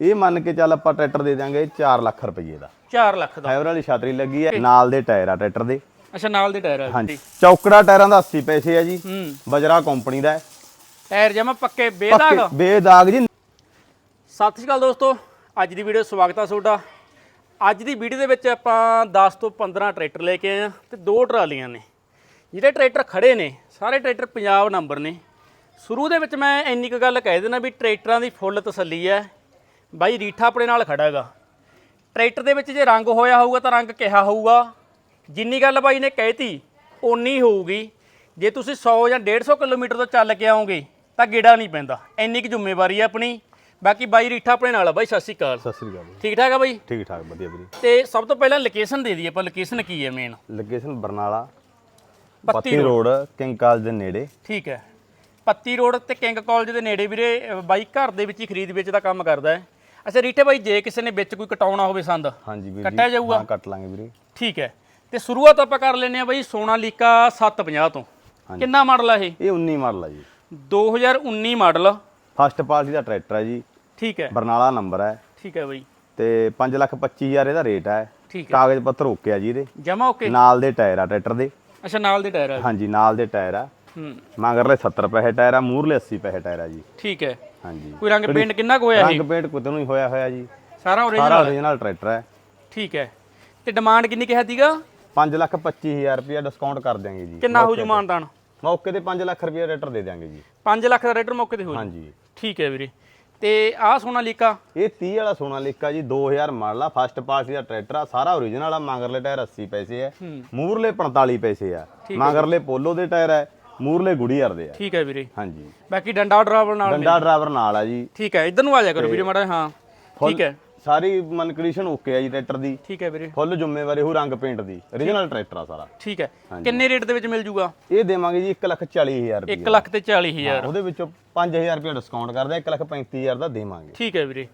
ਇਹ ਮੰਨ ਕੇ ਚੱਲ ਆਪਾਂ ਟਰੈਕਟਰ ਦੇ ਦਾਂਗੇ 4 ਲੱਖ ਰੁਪਏ ਦਾ। 4 ਲੱਖ ਦਾ। ਫਾਈਬਰ ਵਾਲੀ ਛਤਰੀ ਲੱਗੀ ਹੈ ਨਾਲ ਦੇ ਟਾਇਰ ਆ ਟਰੈਕਟਰ ਦੇ। ਅੱਛਾ ਨਾਲ ਦੇ ਟਾਇਰ ਆ ਹਾਂਜੀ। ਚੌਕੜਾ ਟਾਇਰਾਂ ਦਾ 80 ਪੈਸੇ ਆ ਜੀ। ਹੂੰ। ਬਜਰਾ ਕੰਪਨੀ ਦਾ ਹੈ। ਟਾਇਰ ਜਮਾ ਪੱਕੇ ਬੇਦਾਗ। ਬੇਦਾਗ ਜੀ। ਸਤਿ ਸ਼੍ਰੀ ਅਕਾਲ ਦੋਸਤੋ। ਅੱਜ ਦੀ ਵੀਡੀਓ ਸਵਾਗਤ ਆ ਤੁਹਾਡਾ। ਅੱਜ ਦੀ ਵੀਡੀਓ ਦੇ ਵਿੱਚ ਆਪਾਂ 10 ਤੋਂ 15 ਟਰੈਕਟਰ ਲੈ ਕੇ ਆਏ ਆ ਤੇ ਦੋ ਟਰਾਲੀਆਂ ਨੇ। ਜਿਹੜੇ ਟਰੈਕਟਰ ਖੜੇ ਨੇ ਸਾਰੇ ਟਰੈਕਟਰ ਪੰਜਾਬ ਨੰਬਰ ਨੇ। ਸ਼ੁਰੂ ਦੇ ਵਿੱਚ ਮੈਂ ਇੰਨੀ ਕੁ ਗੱਲ ਕਹਿ ਦੇਣਾ ਵੀ ਟਰੈਕਟਰਾਂ ਦੀ ਫੁੱਲ ਤਸੱਲੀ ਹੈ। ਬਾਈ ਰੀਠਾ ਆਪਣੇ ਨਾਲ ਖੜਾ ਹੈਗਾ। ਟਰੈਕਟਰ ਦੇ ਵਿੱਚ ਜੇ ਰੰਗ ਹੋਇਆ ਹੋਊਗਾ ਤਾਂ ਰੰਗ ਕਿਹਾ ਹੋਊਗਾ। ਜਿੰਨੀ ਗੱਲ ਬਾਈ ਨੇ ਕਹਿਤੀ ਓਨੀ ਹੋਊਗੀ। ਜੇ ਤੁਸੀਂ 100 ਜਾਂ 150 ਕਿਲੋਮੀਟਰ ਤੋਂ ਚੱਲ ਕੇ ਆਓਗੇ ਤਾਂ ਗੇੜਾ ਨਹੀਂ ਪੈਂਦਾ। ਇੰਨੀ ਕੁ ਜ਼ਿੰਮੇਵਾਰੀ ਹੈ ਆਪਣੀ। ਬਾਕੀ ਬਾਈ ਰੀਠਾ ਆਪਣੇ ਨਾਲ ਆ। ਬਾਈ ਸਤਿ ਸ਼੍ਰੀ ਅਕਾਲ। ਸਤਿ ਸ੍ਰੀ ਅਕਾਲ ਜੀ। ਠੀਕ ਠਾਕ ਆ ਬਾਈ? ਠੀਕ ਠਾਕ ਵਧੀਆ ਵੀਰੇ। ਤੇ ਸਭ ਤੋਂ ਪਹਿਲਾਂ ਲੋਕੇਸ਼ਨ ਦੇ ਦਈਏ ਆਪਾਂ। ਲੋਕੇਸ਼ਨ ਕੀ ਹੈ ਮੇਨ ਲੋਕੇਸ਼ਨ ਬਰਨਾਲਾ ਪੱਤੀ ਰੋਡ ਕਿੰਗ ਕਾਲਜ ਦੇ ਨੇੜੇ। ਠੀਕ ਹੈ। ਪੱਤੀ ਰੋਡ ਤੇ ਕਿੰਗ ਕਾਲਜ ਦੇ ਨੇੜੇ ਵੀਰੇ ਅਹ ਬਾਈ ਘਰ ਦੇ ਵਿੱਚ ਹੀ ਖਰੀਦ ਵੇਚ ਦਾ ਕੰਮ ਕਰਦਾ ਹੈ। ਅੱਛਾ ਰੀਠੇ ਬਾਈ ਜੇ ਕਿਸੇ ਨੇ ਵਿੱਚ ਕੋਈ ਕਟਾਉਣਾ ਹੋਵੇ ਸੰਦ ਹਾਂਜੀ ਵੀਰ ਕੱਟਿਆ ਜਾਊਗਾ? ਹਾਂ ਕੱਟ ਲਾਂਗੇ ਵੀਰੇ। ਠੀਕ ਹੈ। ਤੇ ਸ਼ੁਰੂਆਤ ਆਪਾਂ ਕਰ ਲੈਨੇ ਆ ਬਾਈ ਸੋਨਾਲੀਕਾ 750 ਤੋਂ। ਕਿੰਨਾ ਮਾਡਲ ਆ ਇਹ? ਇਹ 19 ਮਾਡਲ ਆ ਜੀ। 2019 ਮਾਡਲ। ਫਸਟ ਪਾਰਟੀ ਦਾ ਟਰੈਕਟਰ ਹੈ ਜੀ। ਠੀਕ ਹੈ। ਬਰਨਾਲਾ ਨੰਬਰ ਹੈ ਠੀਕ ਹੈ ਬਾਈ। ਤੇ 5 ਲੱਖ 25000 ਇਹਦਾ ਰੇਟ ਹੈ ਠੀਕ ਹੈ। ਕਾਗਜ਼ ਪੱਤਰ ਓਕੇ ਆ ਜੀ ਇਹਦੇ। ਜਮਾ ਓਕੇ? ਨਾਲ ਦੇ ਟਾਇਰ ਆ ਟਰੈਕਟਰ ਦੇ। ਅੱਛਾ ਨਾਲ ਦੇ ਟਾਇਰ ਆ। ਹਾਂਜੀ ਨਾਲ ਦੇ ਟਾਇਰ ਆ। ਹੂੰ। ਮਗਰਲੇ 70 ਪੈਸੇ ਟਾਇਰ ਆ ਮੂਰਲੇ 80 ਪੈਸੇ ਟਾਇਰ ਆ ਜੀ। ਠੀਕ ਹੈ। ਹਾਂਜੀ। ਕੋਈ ਰੰਗ ਪੇਂਟ ਕਿੰਨਾ ਕੁ ਹੋਇਆ ਇਹ? ਰੰਗ ਪੇਂਟ ਕੁੱਤੇ ਨੂੰ ਹੀ ਹੋਇਆ ਹੋਇਆ ਜੀ। ਸਾਰਾ ਓਰੀਜਨਲ ਸਾਰਾ ਓਰੀਜਨਲ ਟਰੈਕਟਰ ਹੈ। ਠੀਕ ਹੈ। ਤੇ ਡਿਮਾਂਡ ਕਿੰਨੀ ਕਿਹਾ ਸੀਗਾ? 5 ਲੱਖ 25000 ਰੁਪਏ ਡਿਸਕਾਊਂਟ ਕਰ ਦਿਆਂਗੇ ਜੀ। ਕਿੰਨਾ ਹੋ ਜੂ ਮਾਨਦਾਨ ਮੌਕੇ ਤੇ 5 ਲੱਖ ਰੁਪਏ ਟਰੈਕਟਰ ਦੇ ਦਿਆਂਗੇ ਜੀ। 5 ਲੱਖ ਦਾ ਰੇਟਰ ਮੌਕੇ ਤੇ ਹੋ ਜੂ? ਹਾਂਜੀ। ਠੀਕ ਹੈ ਵੀਰੇ। ਤੇ ਆਹ ਸੋਨਾਲੀਕਾ ਇਹ 30 ਵਾਲਾ ਸੋਨਾਲੀਕਾ ਜੀ 2000 ਮਾਡਲ ਆ ਫਸਟ ਪਾਰਟੀ ਦਾ ਟਰੈਕਟਰ ਆ ਸਾਰਾ ਓਰੀਜਨਲ ਆ ਮਗਰਲੇ ਟਾਇਰ 80 ਪੈਸੇ ਆ ਮੂਰਲੇ 45 ਪੈਸੇ ਆ। ਮਗਰਲੇ ਪੋਲੋ ਦੇ ਟਾਇਰ ਆ ਮੂਰਲੇ ਗੁੜੀਅਰ ਦੇ ਆ। ਠੀਕ ਹੈ ਵੀਰੇ। ਹਾਂਜੀ। ਬਾਕੀ ਡੰਡਾ ਡਰਾਈਵਰ ਨਾਲ ਡੰਡਾ ਡਰਾਈਵਰ ਨਾਲ ਆ ਜੀ। ਠੀਕ ਹੈ ਇਧਰ ਨੂੰ ਆ ਜਾ ਕਰੋ ਵੀਰੇ ਮਾੜਾ ਹਾਂ। ਠੀਕ ਹੈ। ਸਾਰੀ ਮਨ ਕੰਡੀਸ਼ਨ ਓਕੇ ਆ ਜੀ ਟਰੈਕਟਰ ਦੀ। ਠੀਕ ਹੈ ਵੀਰੇ। ਫੁੱਲ ਜ਼ਿੰਮੇਵਾਰੀ ਹੋ ਰੰਗ ਪੇਂਟ ਦੀ। ਓਰੀਜਨਲ ਟਰੈਕਟਰ ਆ ਸਾਰਾ। ਠੀਕ ਹੈ। ਕਿੰਨੇ ਰੇਟ ਦੇ ਵਿੱਚ ਮਿਲ ਜੂਗਾ? ਇਹ ਦੇਵਾਂਗੇ ਜੀ 1 ਲੱਖ 40000 ਰੁਪਏ 1 ਲੱਖ ਤੇ 40000 ਉਹਦੇ ਵਿੱਚੋਂ 5000 ਰੁਪਏ ਡਿਸਕਾਊਂਟ ਕਰਦੇ 1 ਲੱਖ 35000 ਦਾ ਦੇਵਾਂਗੇ। ਠੀਕ ਹੈ ਵੀਰੇ।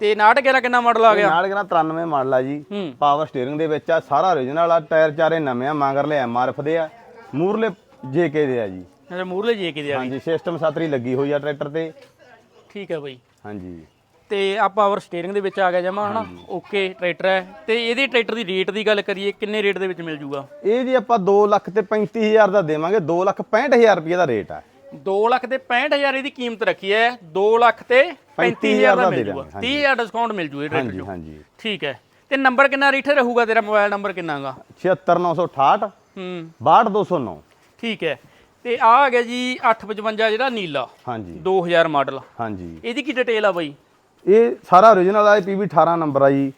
ਤੇ 911 ਕਿੰਨਾ ਮਾਡਲ ਆ ਗਿਆ? ਨਾਲ ਕਿਹਨਾਂ 93 ਮਾਡਲ ਆ ਜੀ। ਪਾਵਰ ਸਟੀਅਰਿੰਗ ਦੇ ਵਿੱਚ ਆ ਸਾਰਾ ਓਰੀਜਨਲ ਆ ਟਾਇਰ ਚਾਰੇ ਨਵੇਂ ਆ ਮਗਰਲੇ ਐਮਆਰਐਫ ਦੇ ਆ। ਮੂਰਲੇ ਜੇਕੇ ਦੇ ਆ ਜੀ। ਅੱਛਾ ਮੂਰਲੇ ਜੇ ਕੇ ਦੇ ਆ ਹਾਂਜੀ ਸਿਸਟਮ ਸਾਤਰੀ ਲੱਗੀ ਹੋਈ ਆ ਟਰੈਕਟਰ ਤੇ। ਠੀਕ ਹੈ ਬਾਈ। ਹਾਂਜੀ। ਤੇ ਆ ਪਾਵਰ ਸਟੀਅਰਿੰਗ ਦੇ ਵਿੱਚ ਆ ਗਿਆ ਜਮਾ ਹਨਾ? ਓਕੇ ਟਰੈਕਟਰ ਹੈ। ਤੇ ਇਹਦੀ ਟਰੈਕਟਰ ਦੀ ਰੇਟ ਦੀ ਗੱਲ ਕਰੀਏ ਕਿੰਨੇ ਰੇਟ ਦੇ ਵਿੱਚ ਮਿਲ ਜੂਗਾ? ਇਹ ਜੀ ਆਪਾਂ 2 ਲੱਖ ਤੇ 35000 ਦਾ ਦੇਵਾਂਗੇ। 2 ਲੱਖ 65000 ਰੁਪਏ ਦਾ ਰੇਟ ਆ। 2 ਲੱਖ ਤੇ 65000 ਇਹਦੀ ਕੀਮਤ ਰੱਖੀ ਹੈ। 2 ਲੱਖ ਤੇ 35000 ਦਾ ਮਿਲ ਜੂਗਾ। 30000 ਡਿਸਕਾਊਂਟ ਮਿਲ ਜੂ ਇਹ ਟਰੈਕਟਰ ਹਾਂਜੀ ਹਾਂਜੀ। ਠੀਕ ਹੈ। ਤੇ ਨੰਬਰ ਕਿੰਨਾ ਰੀਠੇ ਰਹੂਗਾ ਤੇਰਾ ਮੋਬਾਈਲ ਨੰਬਰ ਕਿੰਨਾਗਾ 76968 ਹੂੰ। 62209 ਠੀਕ ਹੈ। ਤੇ ਆ ਆ ਗਿਆ ਜੀ 855 ਜਿਹੜਾ ਨੀਲਾ। ਹਾਂਜੀ। 2000 ਮਾਡਲ। ਹਾਂਜੀ। ਇਹਦੀ ਕੀ ਡਿਟੇਲ ਆ ਬਾਈ? ਇਹ ਸਾਰਾ ਓਰੀਜਨਲ ਆ ਪੀਵੀ 18 ਨੰਬਰ ਆ ਜੀ।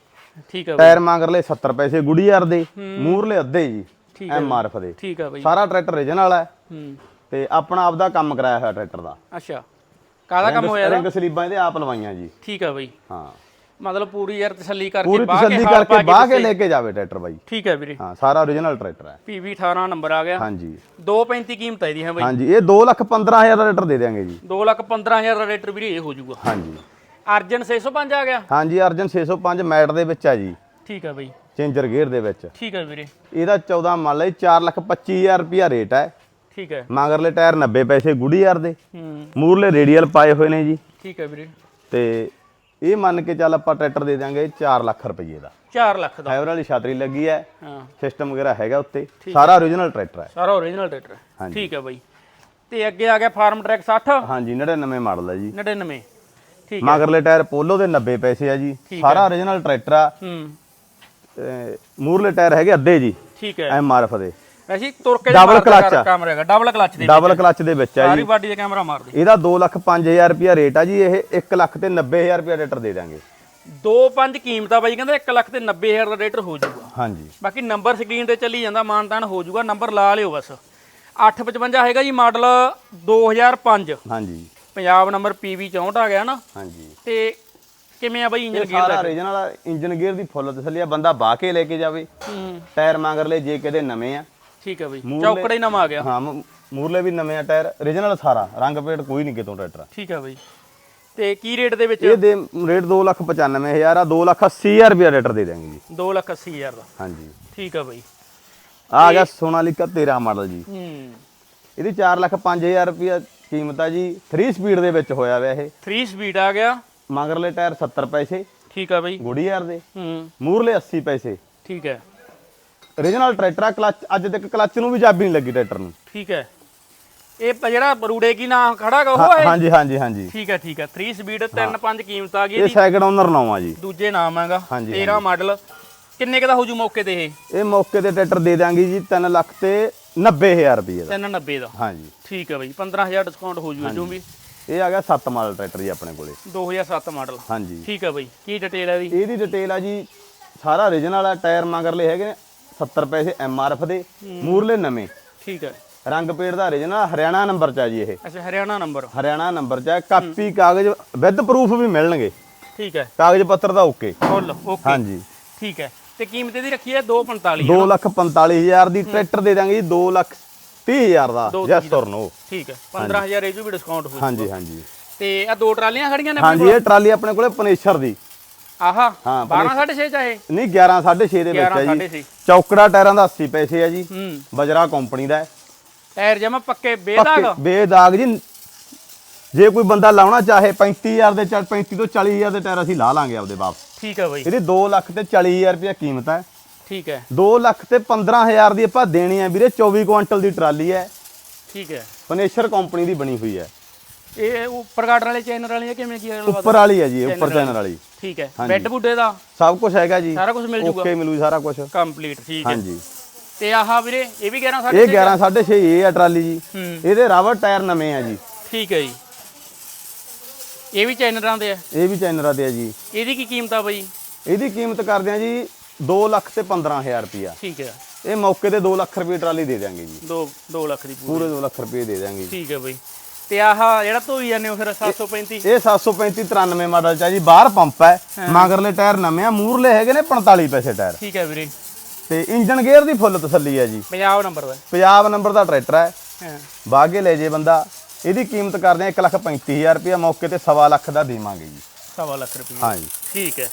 ਠੀਕ ਹੈ ਬਾਈ। ਟਾਇਰ ਮਗਰਲੇ 70 ਪੈਸੇ ਗੁੜੀਆਰ ਦੇ ਮੂਰਲੇ ਅੱਧੇ ਜੀ ਠੀਕ ਹੈ ਐਮਆਰਐਫ ਦੇ। ਠੀਕ ਹੈ ਬਾਈ। ਸਾਰਾ ਟਰੈਕਟਰ ਓਰੀਜਨਲ ਹੈ। ਤੇ ਆਪਣਾ ਆਪਦਾ ਕੰਮ ਕਰਾਇਆ ਹੋਇਆ ਟਰੈਕਟਰ ਦਾ। ਅੱਛਾ। ਕਾਹਦਾ ਕੰਮ ਹੋਇਆ? ਰਿੰਗ ਸਲੀਬਾਂ ਇਹਦੇ ਆਪ ਲਵਾਈਆਂ ਜੀ। ਠੀਕ ਹੈ ਬਾਈ। ਹਾਂ। ਮਤਲਬ ਪੂਰੀ ਯਾਰ ਤਸੱਲੀ ਕਰਕੇ ਪੂਰੀ ਤਸੱਲੀ ਕਰਕੇ ਬਾਹ ਕੇ ਲੈ ਕੇ ਜਾਵੇ ਟਰੈਕਟਰ ਬਾਈ। ਠੀਕ ਹੈ ਵੀਰੇ। ਹਾਂ ਸਾਰਾ ਓਰੀਜਨਲ ਟਰੈਕਟਰ ਹੈ। PV 18 ਨੰਬਰ ਆ ਗਿਆ। ਹਾਂਜੀ। 235 ਕੀਮਤ ਹੈ ਇਹਦੀ ਹੈ ਬਾਈ। ਹਾਂਜੀ ਇਹ 2 ਲੱਖ 15000 ਦਾ ਟਰੈਕਟਰ ਦੇ ਦਿਆਂਗੇ ਜੀ। 2 ਲੱਖ 15000 ਦਾ ਰੇਟਰ ਵੀਰੇ ਇਹ ਹੋ ਜਾਊਗਾ। ਹਾਂਜੀ। ਅਰਜਨ 605 ਆ ਗਿਆ। ਹਾਂਜੀ ਅਰਜਨ 605 ਮੈਟ ਦੇ ਵਿੱਚ ਆ ਜੀ। ਠੀਕ ਹੈ ਬਾਈ। ਚੇਂਜਰ ਗੇਅਰ ਦੇ ਵਿੱਚ। ਠੀਕ ਹੈ ਵੀਰੇ। ਇਹਦਾ 14 ਮੰਨ ਲਈ 4 ਲੱਖ 25000 ਰੁਪਿਆ ਰੇਟ ਹੈ। ਠੀਕ ਹੈ। ਮਗਰਲੇ ਟਾਇਰ 90 ਪੈਸੇ ਗੁੜੀ ਯਾਰ ਦੇ। ਹੂੰ। ਮੂਰਲੇ ਰੇਡੀਅਲ ਪਾਏ ਹੋਏ ਨੇ ਜੀ। ਠੀਕ ਹੈ ਵੀਰੇ। ਤੇ ਇਹ ਮੰਨ ਕੇ ਚੱਲ ਆਪਾਂ ਟਰੈਕਟਰ ਦੇ ਦਾਂਗੇ 4 ਲੱਖ ਰੁਪਏ ਦਾ। 4 ਲੱਖ ਦਾ। ਫਾਈਬਰ ਵਾਲੀ ਛਤਰੀ ਲੱਗੀ ਹੈ ਹਾਂ। ਸਿਸਟਮ ਵਗੈਰਾ ਹੈਗਾ ਉੱਤੇ। ਸਾਰਾ ਓਰੀਜਨਲ ਟਰੈਕਟਰ ਹੈ। ਸਾਰਾ ਓਰੀਜਨਲ ਟਰੈਕਟਰ ਹਾਂਜੀ। ਠੀਕ ਹੈ ਬਾਈ। ਤੇ ਅੱਗੇ ਆ ਗਿਆ ਫਾਰਮ ਟਰੈਕ 60 ਹਾਂਜੀ 99 ਮਾਡਲ ਹੈ ਜੀ। 99 ਠੀਕ ਹੈ। ਮਗਰਲੇ ਟਾਇਰ ਪੋਲੋ ਦੇ 90 ਪੈਸੇ ਆ ਜੀ। ਸਾਰਾ ਓਰੀਜਨਲ ਟਰੈਕਟਰ ਆ। ਹੂੰ। ਮੂਰਲੇ ਟਾਇਰ ਹੈਗੇ ਅੱਧੇ ਜੀ। ਠੀਕ ਹੈ। ਐਮਆਰਐਫ ਦੇ। ਵੈਸੇ ਤੁਰ ਕੇ clutch ਆ। ਕੈਮਰਾ ਹੈਗਾ ਡਬਲ ਕਲਚ ਦੇ ਡਬਲ ਕਲਚ ਦੇ ਵਿੱਚ ਸਾਰੀ ਜੀ। ਬਾਡੀ ਦਾ ਕੈਮਰਾ ਮਾਰ ਦੇ। ਇਹਦਾ 2 ਲੱਖ 5000 ਰੁਪਿਆ ਰੇਟ ਆ ਜੀ ਇਹ 1 ਲੱਖ ਤੇ 90000 ਰੁਪਿਆ ਟਰੈਕਰ ਦੇ ਦਾਂਗੇ 2.5 ਕੀਮਤ ਆ ਬਾਈ ਕਹਿੰਦਾ 1 ਲੱਖ ਤੇ 90000 ਦਾ ਰੇਟਰ ਹੋ ਜਾਊਗਾ। ਹਾਂਜੀ। ਬਾਕੀ ਨੰਬਰ ਸਕਰੀਨ ਤੇ ਚੱਲੀ ਜਾਂਦਾ ਮਾਨਤਾਨ ਹੋ ਜਾਊਗਾ ਨੰਬਰ ਲਾ ਲਿਓ ਬਸ। 855 ਹੈਗਾ ਜੀ ਮਾਡਲ 2005 ਹਾਂਜੀ। ਪੰਜਾਬ ਨੰਬਰ PV 64 ਆ ਗਿਆ ਨਾ। ਹਾਂਜੀ। ਤੇ ਕਿਵੇਂ ਆ ਬਾਈ ਇੰਜਨ ਗੇਅਰ ਸਾਰਾ ਓਰੀਜਨਲ ਇੰਜਨ ਗੇਅਰ ਦੀ ਫੁੱਲ ਤਸੱਲੀ ਆ ਬੰਦਾ ਬਾਹ ਕੇ ਲੈ ਕੇ ਜਾਵੇ। ਹੂੰ। ਟਾਇਰ ਮਗਰਲੇ ਜੇ ਕਿਤੇ ਨਵੇਂ ਆ। ਠੀਕ ਹੈ ਬਾਈ। ਚੌਕੜਾ ਹੀ ਨਵਾਂ ਆ ਗਿਆ। ਹਾਂ ਮੂਰਲੇ ਵੀ ਨਵੇਂ ਆ ਟਾਇਰ ਓਰੀਜਨਲ ਸਾਰਾ ਰੰਗ ਪੇਟ ਕੋਈ ਨਹੀਂ ਕਿਤੋਂ ਟਰੈਕਟਰ। ਠੀਕ ਹੈ ਬਾਈ। ਤੇ ਕੀ ਰੇਟ ਦੇ ਵਿੱਚ? ਇਹ ਦੇ ਰੇਟ 2 ਲੱਖ 95000 ਆ 2 ਲੱਖ 80000 ਰੁਪਿਆ ਟਰੈਕਟਰ ਦੇ ਦਾਂਗੇ ਜੀ। 2 ਲੱਖ 80 ਹਜ਼ਾਰ ਦਾ। ਹਾਂਜੀ। ਠੀਕ ਹੈ ਬਾਈ। ਆ ਗਿਆ ਸੋਨਾਲੀਕਾ 13 ਮਾਡਲ ਜੀ। ਹੂੰ। ਇਹਦੀ 4 ਲੱਖ 5000 ਰੁਪਿਆ ਕੀਮਤ ਆ ਜੀ। 3 ਸਪੀਡ ਦੇ ਵਿੱਚ ਹੋਇਆ ਵਾ ਇਹ। 3 ਸਪੀਡ ਆ ਗਿਆ। ਮਗਰਲੇ ਟਾਇਰ 70 ਪੈਸੇ ਠੀਕ ਆ ਬਈ। ਗੁੜੀ ਯਾਰ ਦੇ। ਹੂੰ। ਮੂਰਲੇ 80 ਪੈਸੇ। ਠੀਕ ਹੈ। ਓਰੀਜਨਲ ਟਰੈਕਟਰ ਆ ਕਲਚ ਅੱਜ ਤੱਕ ਕਲਚ ਨੂੰ ਵੀ ਚਾਬੀ ਨਹੀਂ ਲੱਗੀ ਟਰੈਕਟਰ ਨੂੰ। ਠੀਕ ਹੈ। ਇਹ ਪ- ਜਿਹੜਾ ਰੂੜੇ ਕੀ ਨਾਂ ਖੜਾਗਾ ਉਹ ਹਾਂ- ਹੈ? ਹਾਂਜੀ ਹਾਂਜੀ ਹਾਂਜੀ। ਠੀਕ ਹੈ ਠੀਕ ਹੈ। 3 ਸਪੀਡ 3 5 ਕੀਮਤ ਆ ਗਈ ਇਹ ਇਹਦੀ। ਸੈਕਿੰਡ ਓਨਰ ਨਾਮ ਆ ਜੀ। ਦੂਜੇ ਨਾਮ ਹੈਗਾ। ਹਾਂਜੀ, 13 ਮਾਡਲ ਕਿੰਨੇ ਕੁ ਦਾ ਹੋ ਜੂ ਮੌਕੇ ਤੇ ਇਹ? ਇਹ ਮੌਕੇ ਤੇ ਟਰੈਕਟਰ ਦੇ ਦਾਂਗੇ ਜੀ 3 ਲੱਖ ਤੇ 90000 ਰੁਪਏ ਦਾ। 390 ਦਾ। ਹਾਂਜੀ। ਠੀਕ ਹੈ ਬਈ 15000 ਡਿਸਕਾਊਂਟ ਹੋ ਜੂ ਜੋ ਵੀ। ਇਹ ਆ ਗਿਆ 7 ਮਾਡਲ ਟਰੈਕਟਰ ਜੀ ਆਪਣੇ ਕੋਲੇ। 2007 ਮਾਡਲ ਹਾਂਜੀ। ਠੀਕ ਹੈ ਬਈ ਕੀ ਡਿਟੇਲ ਹੈ ਇਹਦੀ? ਇਹਦੀ ਡਿਟੇਲ ਆ ਜੀ ਸਾਰਾ ਓਰੀਜਨਲ ਆ ਟਾਇਰ ਮਗਰਲੇ ਹੈਗੇ ਨੇ। 70 ਪੈਸੇ ਐਫ ਦੇ ਮੂਰਲੇ ਨਵੇਂ। ਠੀਕ ਹੈ। ਰੰਗ ਪੇੜ ਦਾ ਓਰੀਜਨਲ ਹਰਿਆਣਾ ਨੰਬਰ ਚ ਆ ਜੀ ਇਹ। ਅੱਛਾ ਹਰਿਆਣਾ ਨੰਬਰ। ਹਰਿਆਣਾ ਨੰਬਰ ਚ ਆ ਕਾਪੀ ਕਾਗਜ਼ ਵਿਦ ਪ੍ਰੂਫ ਵੀ ਮਿਲਣਗੇ। ਠੀਕ ਹੈ। ਕਾਗਜ਼ ਪੱਤਰ ਦਾ ਓਕੇ। Full okay. ਹਾਂਜੀ। ਠੀਕ ਹੈ। ਤੇ ਕੀਮਤ ਇਹਦੀ ਰੱਖੀ ਹੈ 245 2 ਲੱਖ 45000 ਦੀ ਟਰੈਕਟਰ ਦੇ ਦਾਂਗੇ ਜੀ 2 ਲੱਖ 30000 ਦਾ ਦੋ ਯੈਸ ਔਰ ਨੋ ਠੀਕ ਹੈ। 15000 ਇਹ 'ਚੋਂ ਵੀ ਡਿਸਕਾਊਂਟ ਹੋ ਹਾਂਜੀ ਹਾਂਜੀ। ਤੇ ਆ ਦੋ ਟਰਾਲੀਆਂ ਖੜੀਆਂ ਨੇ ਆਪਣੇ ਹਾਂਜੀ ਇਹ ਟਰਾਲੀ ਆਪਣੇ ਕੋਲੇ ਪਨੇਸ਼ਰ ਦੀ? ਆਹਾ ਹਾਂ, 12 6.5 ਚਾਹੇ ਨਹੀਂ 11 6.5 ਦੇ ਵਿੱਚ 11 ਹੈ ਸਾਢੇ ਜੀ ਛੇ। ਚੌਕੜਾ ਟਾਇਰਾਂ ਦਾ 80 ਪੈਸੇ ਹੈ ਜੀ। ਹੂੰ। ਬਜਰਾ ਕੰਪਨੀ ਦਾ ਹੈ। ਟਾਇਰ ਜਮਾ ਪੱਕੇ ਬੇਦਾਗ ਪੱਕੇ ਬੇਦਾਗ। ਜੀ। ਜੇ ਕੋਈ ਬੰਦਾ ਲਾਉਣਾ ਚਾਹੇ 35000 ਦੇ ਚੱਲ 35 ਤੋਂ 40000 ਦੇ ਟਾਇਰ ਅਸੀਂ ਲਾ ਲਾਂਗੇ ਆਪਦੇ ਵਾਪਸ। ਠੀਕ ਹੈ ਬਈ। ਇਹਦੀ 2 ਲੱਖ ਤੇ 40000 ਰੁਪਏ ਕੀਮਤ ਹੈ। ਠੀਕ ਹੈ। 2 ਲੱਖ ਤੇ 15000 ਦੀ ਆਪਾਂ ਦੇਣੀ ਹੈ ਵੀਰੇ 24 ਕੁਇੰਟਲ ਦੀ ਟਰਾਲੀ ਹੈ। ਠੀਕ ਹੈ। ਪਨੇਸ਼ਰ ਕੰਪਨੀ ਦੀ ਬਣੀ ਹੋਈ ਹੈ। ਇਹ ਉੱਪਰ ਗਾਰਡਰ ਵਾਲੇ ਚੈਨਲ ਵਾਲੀਆਂ ਕਿਵੇਂ ਕੀ ਗੱਲਬਾਤ? ਉੱਪਰ ਵਾਲੀ ਹੈ ਜੀ ਇਹ, ਉੱਪਰ ਚੈਨਲ ਵਾਲੀ। ਠੀਕ ਹੈ। ਬੈੱਡ ਬੁੱਡੇ ਦਾ? ਸਭ ਕੁਝ ਹੈਗਾ ਜੀ। ਸਾਰਾ ਕੁਝ ਮਿਲ ਜੂਗਾ? ਓਕੇ ਮਿਲੂ ਸਾਰਾ ਕੁਝ ਕੰਪਲੀਟ ਠੀਕ ਹੈ। ਹਾਂਜੀ। ਤੇ ਆਹ ਵੀਰੇ ਇਹ ਵੀ 11 ਇਹ 11 6.5 ਇਹ ਆ ਟਰਾਲੀ ਜੀ। ਹੂੰ। ਇਹਦੇ ਰਾਵਰ ਟਾਇਰ ਨਵੇਂ ਆ ਜੀ। ਠੀਕ ਹੈ ਜੀ। ਇਹ ਵੀ ਚੈਨਲਾਂ ਦੇ ਆ? ਇਹ ਵੀ ਚੈਨਰਾਂ ਦੇ ਆ ਜੀ। ਇਹਦੀ ਕੀ ਕੀਮਤ ਆ ਬਈ? ਇਹਦੀ ਕੀਮਤ ਕਰਦੇ ਆ ਜੀ 2 ਲੱਖ ਤੇ 15000 ਰੁਪਿਆ ਠੀਕ ਹੈ। ਇਹ ਮੌਕੇ ਤੇ 2 ਲੱਖ ਰੁਪਏ ਟਰਾਲੀ ਦੇ ਦਿਆਂਗੇ ਜੀ। 2 2 ਲੱਖ ਦੀ ਪੂਰੀ। ਪੂਰੇ 2 ਲੱਖ ਰੁਪਏ ਦੇ ਦਿਆਂਗੇ ਜੀ। ਠੀਕ ਹੈ ਬਈ। ਤੇ ਆਹ ਜਿਹੜਾ ਧੋਈ ਜਾਂਦੇ ਹੋ ਫਿਰ 735 ਇਹ 735 93 ਮਾਡਲ ਚ ਆ ਜੀ ਬਾਹਰ ਪੰਪ ਹੈ ਮਗਰਲੇ ਟਾਇਰ ਨਵੇਂ ਆ ਮੂਰਲੇ ਹੈਗੇ ਨੇ 45 ਪੈਸੇ ਟਾਇਰ। ਠੀਕ ਹੈ ਵੀਰੇ। ਤੇ ਇੰਜਨ ਗੇਅਰ ਦੀ ਫੁੱਲ ਤਸੱਲੀ ਹੈ ਜੀ। ਪੰਜਾਬ ਨੰਬਰ ਦਾ। ਪੰਜਾਬ ਨੰਬਰ ਦਾ ਟਰੈਕਟਰ ਹੈ। ਹਾਂ। ਬਾਗੇ ਲੈ ਜੇ ਬੰਦਾ ਇਹਦੀ ਕੀਮਤ ਕਰਦੇ ਆ 1 ਲੱਖ 35000 ਰੁਪਏ ਮੌਕੇ ਤੇ 1.5 ਲੱਖ ਦਾ ਦੇਵਾਂਗੇ ਜੀ। ਸਵਾ ਲੱਖ ਰੁਪਏ ਹਾਂਜੀ ਠੀਕ ਹੈ।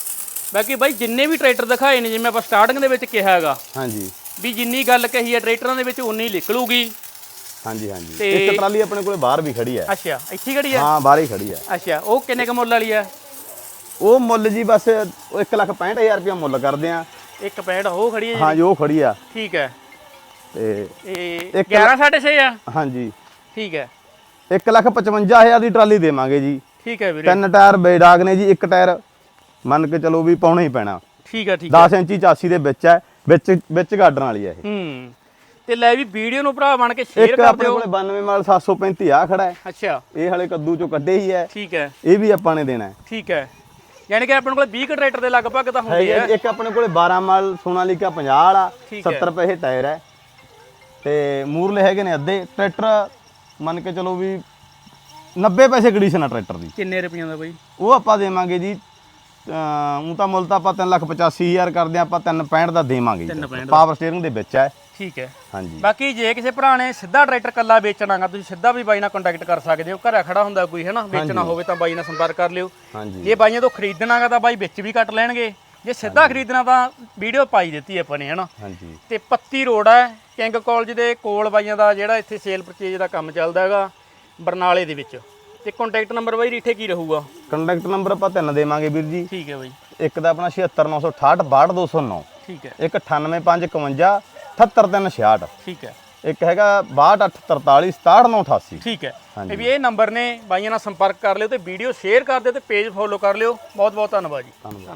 ਬਾਕੀ ਬਾਈ ਜਿੰਨੇ ਵੀ ਟਰੈਕਟਰ ਦਿਖਾਏ ਨੇ ਜਿਵੇਂ ਆਪਾਂ ਸਟਾਰਟਿੰਗ ਦੇ ਵਿੱਚ ਕਿਹਾ ਹੈਗਾ ਹਾਂਜੀ ਵੀ ਜਿੰਨੀ ਗੱਲ ਕਹੀ ਹੈ ਟਰੈਕਟਰਾਂ ਦੇ ਵਿੱਚ ਉਨੀ ਨਿਕਲੂਗੀ। ਹਾਂਜੀ ਹਾਂਜੀ। ਤੇ- ਇੱਕ ਟਰਾਲੀ ਆਪਣੇ ਕੋਲੇ ਬਾਹਰ ਵੀ ਖੜੀ ਹੈ। ਅੱਛਾ ਇੱਥੇ ਖੜੀ ਹੈ? ਹਾਂ ਬਾਹਰ ਹੀ ਖੜੀ ਹੈ। ਅੱਛਾ ਉਹ ਕਿੰਨੇ ਕ ਮੁੱਲ ਵਾਲੀ ਹੈ? ਉਹ ਮੁੱਲ ਜੀ ਬਸ 1 ਲੱਖ 65000 ਰੁਪਏ ਮੁੱਲ ਕਰਦੇ ਆ ਇੱਕ ਪੈਂਟ ਉਹ ਖੜੀ ਹੈ ਜੀ। ਹਾਂ ਜੀ ਉਹ ਖੜੀ ਆ। ਠੀਕ ਹੈ। ਤੇ ਇਹ ਇੱਕ 11 6.5 ਆ? ਹਾਂਜੀ। ਠੀਕ ਹੈ। 1 ਲੱਖ 55000 ਦੀ ਟਰਾਲੀ ਦੇਵਾਂਗੇ ਜੀ। ਠੀਕ ਹੈ ਵੀਰੇ। ਤਿੰਨ ਟਾਇਰ ਬੇਡਾਗ ਨੇ ਜੀ ਇੱਕ ਟਾਇਰ ਮੰਨ ਕੇ ਚਲੋ ਵੀ ਪਾਉਣਾ ਹੀ ਪੈਣਾ। ਠੀਕ ਹੈ ਠੀਕ ਹੈ। 10 ਇੰਚੀ ਚਾਸੀ ਦੇ ਵਿੱਚ ਹੈ ਵਿੱਚ ਵਿੱਚ ਗਾਡਰਾਂ ਵਾਲੀ ਹੈ ਇਹ। ਹੂੰ। ਤੇ ਲੈ ਵੀ ਵੀਡੀਓ ਨੂੰ ਭਰਾ ਬਣ ਕੇ ਸ਼ੇਅਰ ਇੱਕ ਕਰ ਆਪਣੇ ਦਿਓ। ਕੋਲੇ 92 ਮਾਲ 735 ਆ ਖੜਾ ਹੈ। ਅੱਛਾ। ਇਹ ਹਲੇ ਕੱਦੂ ਚੋਂ ਕੱਢੇ ਹੀ ਹੈ। ਠੀਕ ਹੈ। ਇਹ ਵੀ ਆਪਾਂ ਨੇ ਦੇਣਾ ਹੈ। ਠੀਕ ਹੈ। ਯਾਨੀ ਕਿ ਆਪਣੇ ਕੋਲ 20 ਕੁ ਟਰੈਕਟਰ ਦੇ ਲਗਭਗ ਤਾਂ ਹੁੰਦੀ ਜੀ, ਇੱਕ ਆਪਣੇ ਕੋਲੇ 12 ਮਾਲ ਸੋਨਾਲੀਕਾ 50 ਵਾਲਾ ਠੀਕ ਹੈ। 70 ਪੈਸੇ ਟਾਇਰ ਹੈ। ਤੇ ਮੂਰਲੇ ਹੈਗੇ ਨੇ ਅੱਧੇ। ਟਰੈਕਟਰ ਮੰਨ ਕੇ ਚਲੋ ਵੀ 90 ਪੈਸੇ ਕੰਡੀਸ਼ਨ ਆ ਟਰੈਕਟਰ ਦੀ। ਕਿੰਨੇ ਰੁਪਈਆਂ ਦਾ ਬਾਈ? ਉਹ ਆਪਾਂ ਦੇਵਾਂਗੇ ਜੀ ਉਹ ਤਾਂ ਮੁੱਲ ਤਾਂ ਆਪਾਂ 385000 ਕਰਦੇ ਆ ਆਪਾਂ 365 ਦਾ ਦੇਵਾਂਗੇ ਜੀ। 365 ਪਾਵਰ ਸਟੀਅਰਿੰਗ ਦੇ ਵਿੱਚ ਹੈ। ਠੀਕ ਹੈ। ਹਾਂਜੀ। ਬਾਕੀ ਜੇ ਕਿਸੇ ਭਰਾ ਨੇ ਸਿੱਧਾ ਟਰੈਕਟਰ ਕੱਲਾ ਵੇਚਣਾਗਾ ਤੁਸੀਂ ਸਿੱਧਾ ਵੀ ਬਾਈ ਨਾਲ ਕੰਟੈਕਟ ਕਰ ਸਕਦੇ ਹੋ। ਘਰੇ ਖੜਾ ਹੁੰਦਾ ਕੋਈ ਹੈ ਨਾ ਵੇਚਣਾ ਹੋਵੇ ਤਾਂ ਬਾਈ ਨਾਲ ਸੰਪਰਕ ਕਰ ਲਿਓ। ਹਾਂਜੀ। ਜੇ ਬਾਈਆਂ ਤੋਂ ਖਰੀਦਣਾਗਾ ਤਾਂ ਬਾਈ ਵਿੱਚ ਵੀ ਕੱਟ ਲੈਣਗੇ। ਜੇ ਸਿੱਧਾ ਖਰੀਦਣਾ ਤਾਂ ਵੀਡੀਓ ਪਾਈ ਦਿੱਤੀ ਆਪਾਂ ਨੇ ਹੈ ਨਾ ਹਾਂਜੀ। ਤੇ ਪੱਤੀ ਰੋਡ ਹੈ ਕਿੰਗ ਕਾਲਜ ਦੇ ਕੋਲ ਬਾਈਆਂ ਦਾ ਜਿਹੜਾ ਇੱਥੇ ਸੇਲ ਪਰਚੇਜ ਦਾ ਕੰਮ ਚੱਲਦਾ ਹੈਗਾ ਬਰਨਾਲੇ ਦੇ ਵਿੱਚ। ਤੇ ਕੰਟੈਕਟ ਨੰਬਰ ਬਾਈ ਰੀਠੇ ਕੀ ਰਹੂਗਾ? ਕੰਟੈਕਟ ਨੰਬਰ ਆਪਾਂ ਤਿੰਨ ਦੇਵਾਂਗੇ ਵੀਰ ਜੀ। ਠੀਕ ਹੈ ਬਾਈ। ਇੱਕ ਦਾ ਆਪਣਾ 76968 62209 ਠੀਕ ਹੈ। ਇੱਕ 98551 78366 ਠੀਕ ਹੈ। ਇੱਕ ਹੈਗਾ 6243 67988 ਠੀਕ ਹੈ। ਇਹ ਵੀ ਇਹ ਨੰਬਰ ਨੇ ਬਾਈਆਂ ਨਾਲ ਸੰਪਰਕ ਕਰ ਲਿਓ ਤੇ ਵੀਡੀਓ ਸ਼ੇਅਰ ਕਰ ਦਿਓ ਤੇ ਪੇਜ ਫੋਲੋ ਕਰ ਲਿਓ। ਬਹੁਤ ਬਹੁਤ ਧੰਨਵਾਦ ਜੀ। ਧੰਨਵਾਦ।